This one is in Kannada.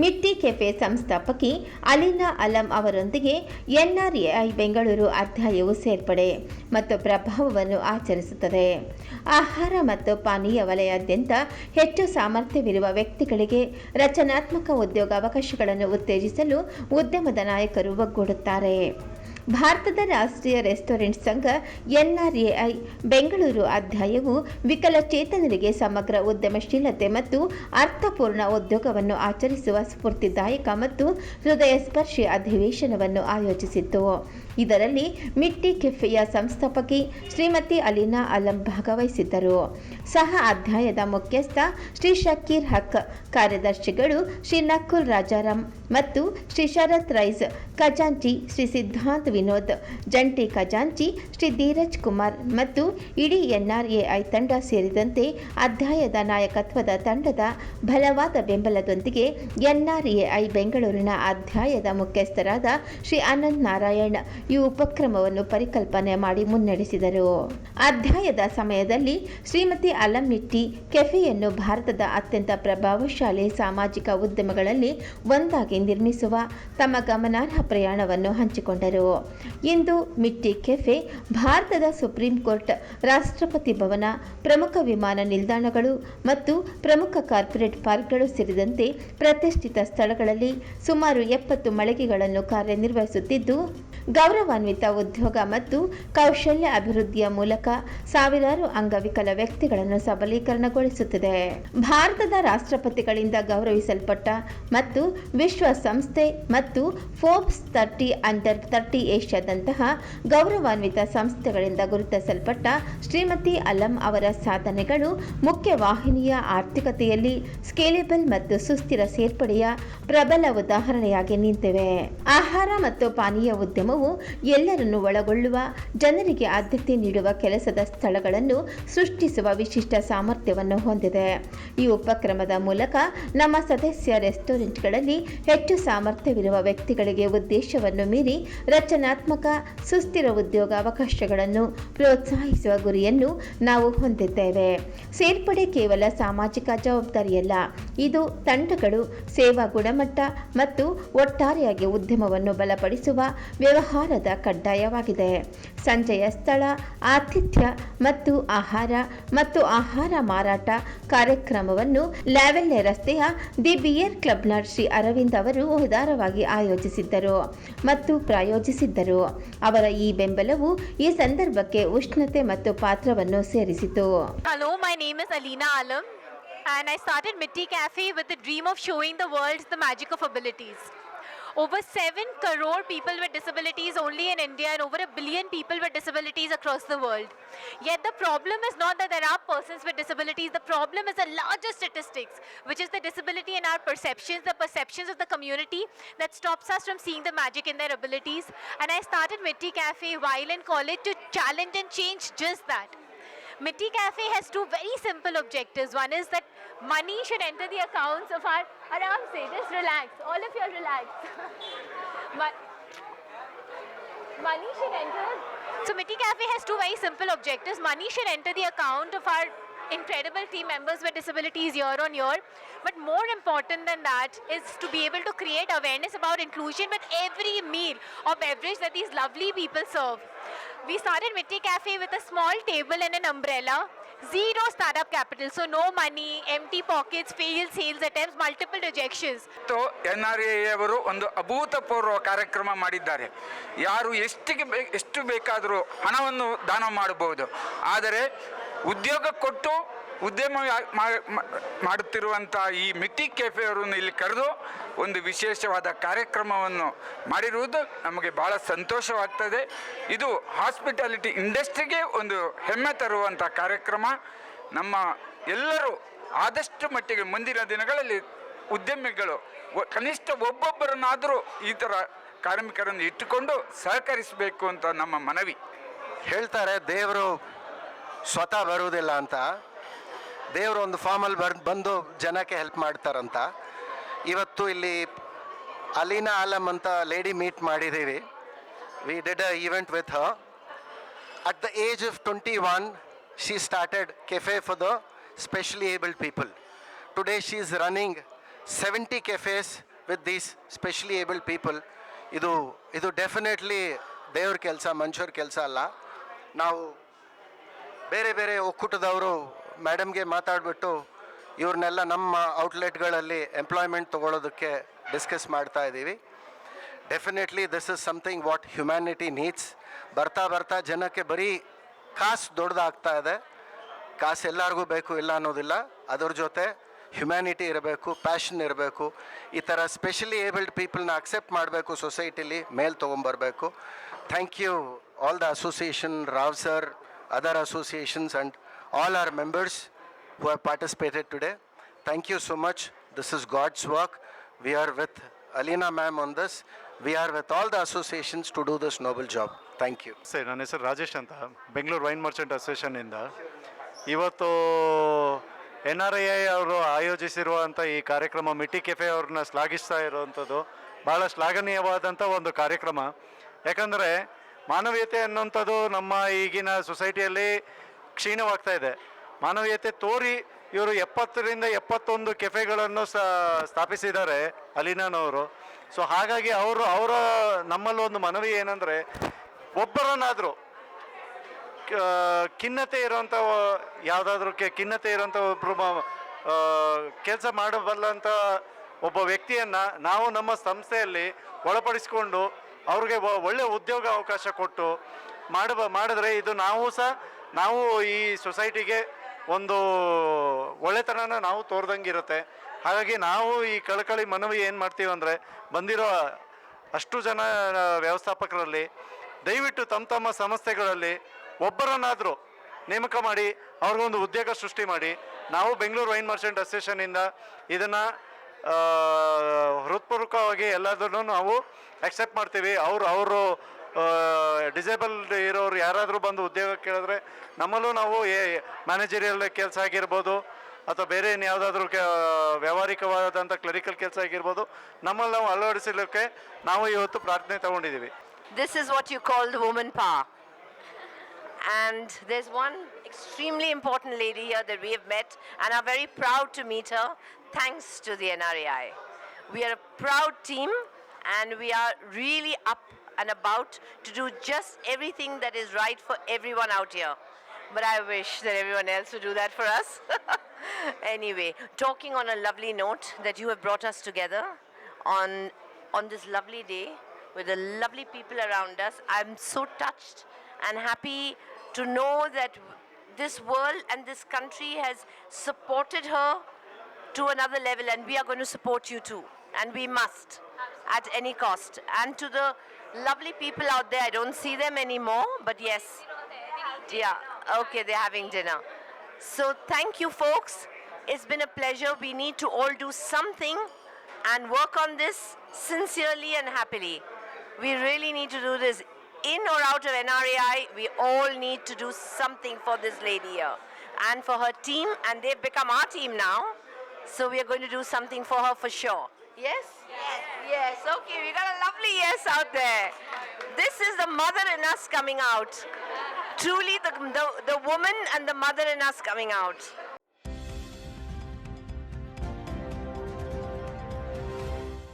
ಮಿಟ್ಟಿ ಕೆಫೆ ಸಂಸ್ಥಾಪಕಿ ಅಲಿನಾ ಅಲಂ ಅವರೊಂದಿಗೆ ಎನ್ಆರ್ಎಐ ಬೆಂಗಳೂರು ಅಧ್ಯಾಯವು ಸೇರ್ಪಡೆ ಮತ್ತು ಪ್ರಭಾವವನ್ನು ಆಚರಿಸುತ್ತದೆ. ಆಹಾರ ಮತ್ತು ಪಾನೀಯ ವಲಯಾದ್ಯಂತ ಹೆಚ್ಚು ಸಾಮರ್ಥ್ಯವಿರುವ ವ್ಯಕ್ತಿಗಳಿಗೆ ರಚನಾತ್ಮಕ ಉದ್ಯೋಗಾವಕಾಶಗಳನ್ನು ಉತ್ತೇಜಿಸಲು ಉದ್ಯಮದ ನಾಯಕರು ಒಗ್ಗೂಡುತ್ತಾರೆ. ಭಾರತದ ರಾಷ್ಟ್ರೀಯ ರೆಸ್ಟೋರೆಂಟ್ ಸಂಘ ಎನ್ಆರ್ಎಐ ಬೆಂಗಳೂರು ಅಧ್ಯಾಯವು ವಿಕಲಚೇತನರಿಗೆ ಸಮಗ್ರ ಉದ್ಯಮಶೀಲತೆ ಮತ್ತು ಅರ್ಥಪೂರ್ಣ ಉದ್ಯೋಗವನ್ನು ಆಚರಿಸುವ ಸ್ಫೂರ್ತಿದಾಯಕ ಮತ್ತು ಹೃದಯ ಸ್ಪರ್ಶಿ ಅಧಿವೇಶನವನ್ನು ಆಯೋಜಿಸಿತ್ತು. ಇದರಲ್ಲಿ ಮಿಟ್ಟಿ ಕೆಫೆಯ ಸಂಸ್ಥಾಪಕಿ ಶ್ರೀಮತಿ ಅಲೀನಾ ಅಲಂ ಭಾಗವಹಿಸಿದ್ದರು. ಸಹ ಅಧ್ಯಾಯದ ಮುಖ್ಯಸ್ಥ ಶ್ರೀ ಶಕೀರ್ ಹಕ್, ಕಾರ್ಯದರ್ಶಿಗಳು ಶ್ರೀ ನಕುಲ್ ರಾಜಾರಾಮ್ ಮತ್ತು ಶ್ರೀ ಶರತ್ ರೈಸ್, ಖಜಾಂಚಿ ಶ್ರೀ ಸಿದ್ಧಾಂತ್ ವಿನೋದ್, ಜಂಟಿ ಖಜಾಂಚಿ ಶ್ರೀ ಧೀರಜ್ ಕುಮಾರ್ ಮತ್ತು ಇಡೀ ಎನ್ಆರ್ಎಐ ತಂಡ ಸೇರಿದಂತೆ ಅಧ್ಯಾಯದ ನಾಯಕತ್ವದ ತಂಡದ ಬಲವಾದ ಬೆಂಬಲದೊಂದಿಗೆ ಎನ್ಆರ್ಎಐ ಬೆಂಗಳೂರಿನ ಅಧ್ಯಾಯದ ಮುಖ್ಯಸ್ಥರಾದ ಶ್ರೀ ಅನಂತ್ ನಾರಾಯಣ್ ಈ ಉಪಕ್ರಮವನ್ನು ಪರಿಕಲ್ಪನೆ ಮಾಡಿ ಮುನ್ನಡೆಸಿದರು. ಅಧ್ಯಾಯದ ಸಮಯದಲ್ಲಿ ಶ್ರೀಮತಿ ಅಲಂ ನಿಟ್ಟಿ ಕೆಫೆಯನ್ನು ಭಾರತದ ಅತ್ಯಂತ ಪ್ರಭಾವಶಾಲಿ ಸಾಮಾಜಿಕ ಉದ್ಯಮಗಳಲ್ಲಿ ಒಂದಾಗಿ ನಿರ್ಮಿಸುವ ತಮ್ಮ ಗಮನಾರ್ಹ ಪ್ರಯಾಣವನ್ನು ಹಂಚಿಕೊಂಡರು. ಇಂದು ಮಿಟ್ಟಿ ಕೆಫೆ, ಭಾರತದ ಸುಪ್ರೀಂ ಕೋರ್ಟ್, ರಾಷ್ಟ್ರಪತಿ ಭವನ, ಪ್ರಮುಖ ವಿಮಾನ ನಿಲ್ದಾಣಗಳು ಮತ್ತು ಪ್ರಮುಖ ಕಾರ್ಪೊರೇಟ್ ಪಾರ್ಕ್ಗಳು ಸೇರಿದಂತೆ ಪ್ರತಿಷ್ಠಿತ ಸ್ಥಳಗಳಲ್ಲಿ ಸುಮಾರು ಎಪ್ಪತ್ತು ಮಳಿಗೆಗಳನ್ನು ಕಾರ್ಯನಿರ್ವಹಿಸುತ್ತಿದ್ದು ಗೌರವಾನ್ವಿತ ಉದ್ಯೋಗ ಮತ್ತು ಕೌಶಲ್ಯ ಅಭಿವೃದ್ಧಿಯ ಮೂಲಕ ಸಾವಿರಾರು ಅಂಗವಿಕಲ ವ್ಯಕ್ತಿಗಳನ್ನು ಸಬಲೀಕರಣಗೊಳಿಸುತ್ತಿದೆ. ಭಾರತದ ರಾಷ್ಟ್ರಪತಿಗಳಿಂದ ಗೌರವಿಸಲ್ಪಟ್ಟ ಮತ್ತು ವಿಶ್ವಸಂಸ್ಥೆ ಮತ್ತು ಫೋರ್ಬ್ಸ್ ತರ್ಟಿ ಅಂಡರ್ ತರ್ಟಿ ಏಷ್ಯಾದಂತಹ ಗೌರವಾನ್ವಿತ ಸಂಸ್ಥೆಗಳಿಂದ ಗುರುತಿಸಲ್ಪಟ್ಟ ಶ್ರೀಮತಿ ಅಲಂ ಅವರ ಸಾಧನೆಗಳು ಮುಖ್ಯ ವಾಹಿನಿಯ ಆರ್ಥಿಕತೆಯಲ್ಲಿ ಸ್ಕೇಲೆಬಲ್ ಮತ್ತು ಸುಸ್ಥಿರ ಸೇರ್ಪಡೆಯ ಪ್ರಬಲ ಉದಾಹರಣೆಯಾಗಿ ನಿಂತಿವೆ. ಆಹಾರ ಮತ್ತು ಪಾನೀಯ ಉದ್ಯಮವು ಎಲ್ಲರನ್ನು ಒಳಗೊಳ್ಳುವ, ಜನರಿಗೆ ಆದ್ಯತೆ ನೀಡುವ ಕೆಲಸದ ಸ್ಥಳಗಳನ್ನು ಸೃಷ್ಟಿಸುವ ವಿಶಿಷ್ಟ ಸಾಮರ್ಥ್ಯವನ್ನು ಹೊಂದಿದೆ. ಈ ಉಪಕ್ರಮದ ಮೂಲಕ ನಮ್ಮ ಸದಸ್ಯ ರೆಸ್ಟೋರೆಂಟ್ಗಳಲ್ಲಿ ಹೆಚ್ಚು ಸಾಮರ್ಥ್ಯವಿರುವ ವ್ಯಕ್ತಿಗಳಿಗೆ ಉದ್ದೇಶವನ್ನು ಮೀರಿ ರಚನಾತ್ಮಕ, ಸುಸ್ಥಿರ ಉದ್ಯೋಗ ಅವಕಾಶಗಳನ್ನು ಪ್ರೋತ್ಸಾಹಿಸುವ ಗುರಿಯನ್ನು ನಾವು ಹೊಂದಿದ್ದೇವೆ. ಸೇರ್ಪಡೆ ಕೇವಲ ಸಾಮಾಜಿಕ ಜವಾಬ್ದಾರಿಯಲ್ಲ, ಇದು ತಂಡಗಳು, ಸೇವಾ ಗುಣಮಟ್ಟ ಮತ್ತು ಒಟ್ಟಾರೆಯಾಗಿ ಉದ್ಯಮವನ್ನು ಬಲಪಡಿಸುವ ವ್ಯವಹಾರದ ಕಡ್ಡಾಯವಾಗಿದೆ. ಸಂಜೆಯ ಸ್ಥಳ, ಆತಿಥ್ಯ ಮತ್ತು ಆಹಾರ ಮತ್ತು ಆಹಾರ ಮಾರಾಟ ಕಾರ್ಯಕ್ರಮವನ್ನು ಲ್ಯಾವೆಲ್ಲೆ ರಸ್ತೆಯ ದಿ ಬಿಯರ್ ಕ್ಲಬ್ನ ಶ್ರೀ ಅರವಿಂದ್ ಅವರು ಉದಾರವಾಗಿ ಆಯೋಜಿಸಿದ್ದರು ಮತ್ತು ಪ್ರಾಯೋಜಿಸಿದ್ದರು. ಅವರ ಈ ಬೆಂಬಲವು ಈ ಸಂದರ್ಭಕ್ಕೆ ಉಷ್ಣತೆ ಮತ್ತು ಪಾತ್ರವನ್ನು ಸೇರಿಸಿತು. Hello my name is Aleena Alam and I started Mitti Cafe with the dream of showing the world the magic of abilities. Over 7 crore people with disabilities only in India, and over a billion people with disabilities across the world. Yet the problem is not that there are persons with disabilities, the problem is the larger statistics, which is the disability in our perceptions, the perceptions of the community that stops us from seeing the magic in their abilities. And I started Mitti Cafe while in college to challenge and change just that. Mitti Cafe has two very simple objectives. One is that money should enter the accounts of our. Aram just relax. All of you are relax. Mon- money should enter. So Mitti Cafe has two very simple objectives. Money should enter the account of our incredible team members with disabilities year on year. But more important than that is to be able to create awareness about inclusion with every meal or beverage that these lovely people serve. We started Mitti Cafe with a small table and an umbrella. Zero startup capital, so no money, empty pockets, failed sales attempts, multiple rejections. ಮತ್ತು ಎನ್ ಆರ್ ಒಂದು ಅಭೂತಪೂರ್ವ ಕಾರ್ಯಕ್ರಮ ಮಾಡಿದ್ದಾರೆ ಯಾರು ಎಷ್ಟಿಗೆ ಎಷ್ಟು ಬೇಕಾದರೂ ಹಣವನ್ನು ದಾನ ಮಾಡಬಹುದು ಆದರೆ ಉದ್ಯೋಗ ಕೊಟ್ಟು ಉದ್ಯಮ ಮಾಡುತ್ತಿರುವಂಥ ಈ ಮಿಟ್ಟಿ ಕೆಫೆಯವರನ್ನು ಇಲ್ಲಿ ಕರೆದು ಒಂದು ವಿಶೇಷವಾದ ಕಾರ್ಯಕ್ರಮವನ್ನು ಮಾಡಿರುವುದು ನಮಗೆ ಭಾಳ ಸಂತೋಷವಾಗ್ತದೆ. ಇದು ಹಾಸ್ಪಿಟಾಲಿಟಿ ಇಂಡಸ್ಟ್ರಿಗೆ ಒಂದು ಹೆಮ್ಮೆ ತರುವಂಥ ಕಾರ್ಯಕ್ರಮ. ನಮ್ಮ ಎಲ್ಲರೂ ಆದಷ್ಟು ಮಟ್ಟಿಗೆ ಮುಂದಿನ ದಿನಗಳಲ್ಲಿ ಉದ್ಯಮಿಗಳು ಕನಿಷ್ಠ ಒಬ್ಬೊಬ್ಬರನ್ನಾದರೂ ಈ ಥರ ಕಾರ್ಮಿಕರನ್ನು ಇಟ್ಟುಕೊಂಡು ಸಹಕರಿಸಬೇಕು ಅಂತ ನಮ್ಮ ಮನವಿ. ಹೇಳ್ತಾರೆ ದೇವರು ಸ್ವತಃ ಬರುವುದಿಲ್ಲ ಅಂತ. ದೇವರು ಒಂದು ಫಾರ್ಮಲ್ಲಿ ಬರ್ ಬಂದು ಜನಕ್ಕೆ ಹೆಲ್ಪ್ ಮಾಡ್ತಾರಂತ. ಇವತ್ತು ಇಲ್ಲಿ ಅಲೀನಾ ಆಲಮ್ ಅಂತ ಲೇಡಿ ಮೀಟ್ ಮಾಡಿದ್ದೀವಿ. We did a event with her at the age of twenty one she started cafe for the specially abled people today she is running seventy cafes with these specially abled people ಇದು ಇದು ಡೆಫಿನೆಟ್ಲಿ ದೇವ್ರ ಕೆಲಸ, ಮನುಷ್ಯರ ಕೆಲಸ ಅಲ್ಲ. ನಾವು ಬೇರೆ ಬೇರೆ ಒಕ್ಕೂಟದವರು ಮೇಡಮ್ಗೆ ಮಾತಾಡಿಬಿಟ್ಟು ಇವ್ರನ್ನೆಲ್ಲ ನಮ್ಮ ಔಟ್ಲೆಟ್ಗಳಲ್ಲಿ ಎಂಪ್ಲಾಯ್ಮೆಂಟ್ ತೊಗೊಳೋದಕ್ಕೆ ಡಿಸ್ಕಸ್ ಮಾಡ್ತಾ ಇದ್ದೀವಿ. Definitely this is something what humanity needs ಬರ್ತಾ ಬರ್ತಾ ಜನಕ್ಕೆ ಬರೀ ಕಾಸು ದೊಡ್ಡದಾಗ್ತಾ ಇದೆ. ಕಾಸು ಎಲ್ಲರಿಗೂ ಬೇಕು ಇಲ್ಲ ಅನ್ನೋದಿಲ್ಲ. ಅದರ ಜೊತೆ ಹ್ಯುಮ್ಯಾನಿಟಿ ಇರಬೇಕು ಪ್ಯಾಷನ್ ಇರಬೇಕು. ಈ ಥರ ಸ್ಪೆಷಲಿ ಏಬಲ್ಡ್ ಪೀಪಲ್ನ ಅಕ್ಸೆಪ್ಟ್ ಮಾಡಬೇಕು ಸೊಸೈಟಿಲಿ ಮೇಲ್ ತೊಗೊಂಬರ್ಬೇಕು thank you all the association Rao sir other associations and all our members who have participated today. Thank you so much. This is God's work. We are with Alina ma'am on this. We are with all the associations to do this noble job. Thank you. Sir ನನ್ನ ಹೆಸರು ರಾಜೇಶ್ ಅಂತ ಬೆಂಗಳೂರು ವೈನ್ ಮರ್ಚೆಂಟ್ the. ಇವತ್ತು ಎನ್ ಆರ್ ಐ ಐ ಅವರು ಆಯೋಜಿಸಿರುವಂಥ ಈ ಕಾರ್ಯಕ್ರಮ ಮಿಟ್ಟಿ ಕೆಫೆ ಅವ್ರನ್ನ ಶ್ಲಾಘಿಸ್ತಾ ಇರುವಂಥದ್ದು ಭಾಳ ಶ್ಲಾಘನೀಯವಾದಂಥ ಒಂದು ಕಾರ್ಯಕ್ರಮ ಯಾಕಂದರೆ ಮಾನವೀಯತೆ ಅನ್ನುವಂಥದ್ದು ನಮ್ಮ ಈಗಿನ ಸೊಸೈಟಿಯಲ್ಲಿ ಕ್ಷೀಣವಾಗ್ತಾ ಇದೆ. ಮಾನವೀಯತೆ ತೋರಿ ಇವರು ಎಪ್ಪತ್ತರಿಂದ ಎಪ್ಪತ್ತೊಂದು ಕೆಫೆಗಳನ್ನು ಸ್ಥಾಪಿಸಿದ್ದಾರೆ ಅಲಿನಾನವರು. ಸೊ ಹಾಗಾಗಿ ಅವರು, ಅವರ ನಮ್ಮಲ್ಲಿ ಒಂದು ಮನವಿ ಏನಂದರೆ ಒಬ್ಬರನ್ನಾದರೂ ಖಿನ್ನತೆ ಇರೋಂಥ ಯಾವುದಾದ್ರೂ ಕೆ, ಖಿನ್ನತೆ ಇರೋಂಥ ಒಬ್ಬರು ಕೆಲಸ ಮಾಡಬಲ್ಲಂಥ ಒಬ್ಬ ವ್ಯಕ್ತಿಯನ್ನು ನಾವು ನಮ್ಮ ಸಂಸ್ಥೆಯಲ್ಲಿ ಒಳಪಡಿಸಿಕೊಂಡು ಅವ್ರಿಗೆ ಒಳ್ಳೆ ಉದ್ಯೋಗ ಅವಕಾಶ ಕೊಟ್ಟು ಮಾಡಬ, ಮಾಡಿದ್ರೆ ಇದು ನಾವು ಸಹ, ನಾವು ಈ ಸೊಸೈಟಿಗೆ ಒಂದು ಒಳ್ಳೆತನನ ನಾವು ತೋರ್ದಂಗಿರುತ್ತೆ. ಹಾಗಾಗಿ ನಾವು ಈ ಕಳಕಳಿ ಮನವಿ ಏನು ಮಾಡ್ತೀವಿ ಅಂದರೆ, ಬಂದಿರೋ ಅಷ್ಟು ಜನ ವ್ಯವಸ್ಥಾಪಕರಲ್ಲಿ, ದಯವಿಟ್ಟು ತಮ್ಮ ತಮ್ಮ ಸಂಸ್ಥೆಗಳಲ್ಲಿ ಒಬ್ಬರನ್ನಾದರೂ ನೇಮಕ ಮಾಡಿ, ಅವ್ರಿಗೊಂದು ಉದ್ಯೋಗ ಸೃಷ್ಟಿ ಮಾಡಿ, ನಾವು ಬೆಂಗಳೂರು ವೈನ್ ಮರ್ಚೆಂಟ್ ಅಸೋಸಿಯೇಷನಿಂದ ಇದನ್ನು ಹೃತ್ಪೂರ್ವಕವಾಗಿ ಎಲ್ಲದನ್ನು ನಾವು ಅಕ್ಸೆಪ್ಟ್ ಮಾಡ್ತೀವಿ. ಅವರು ಅವರು ಡಿಸೇಬಲ್ಡ್ ಇರೋರು ಯಾರಾದರೂ ಬಂದು ಉದ್ಯೋಗ ಕೇಳಿದ್ರೆ ನಮ್ಮಲ್ಲೂ ನಾವು ಏ ಮ್ಯಾನೇಜರಿಯಲ್ ಕೆಲಸ ಆಗಿರ್ಬೋದು ಅಥವಾ ಬೇರೆ ಯಾವುದಾದ್ರೂ ಕೆ, ವ್ಯಾವಹಾರಿಕವಾದಂಥ ಕ್ಲರಿಕಲ್ ಕೆಲಸ ಆಗಿರ್ಬೋದು, ನಮ್ಮಲ್ಲಿ ನಾವು ಅಳವಡಿಸಲಿಕ್ಕೆ ನಾವು ಇವತ್ತು ಪ್ರಾರ್ಥನೆ ತಗೊಂಡಿದ್ದೀವಿ. This is what you call the ಪಾ. And there's one extremely important lady here that we have met and are very proud to meet her. Thanks to the NRAI. We are a proud team and we are really up and about to do just everything that is right for everyone out here. But I wish that everyone else would do that for us. anyway, talking on a lovely note that you have brought us together on on this lovely day with the lovely people around us. I'm so touched and happy to know that this world and this country has supported her to another level, and we are going to support you too. And we must at any cost. And to the lovely people out there, I don't see them anymore, but yes. Yeah, okay, they're having dinner. So thank you, folks. It's been a pleasure. We need to all do something and work on this sincerely and happily. We really need to do this in or out of NRAI. We all need to do something for this lady here and for her team, and they've become our team now. So we are going to do something for her for sure. Yes? Yes. Yes. Okay, we got a lovely yes out there. This is the mother in us coming out. Truly, the, the, the woman and the mother in us coming out.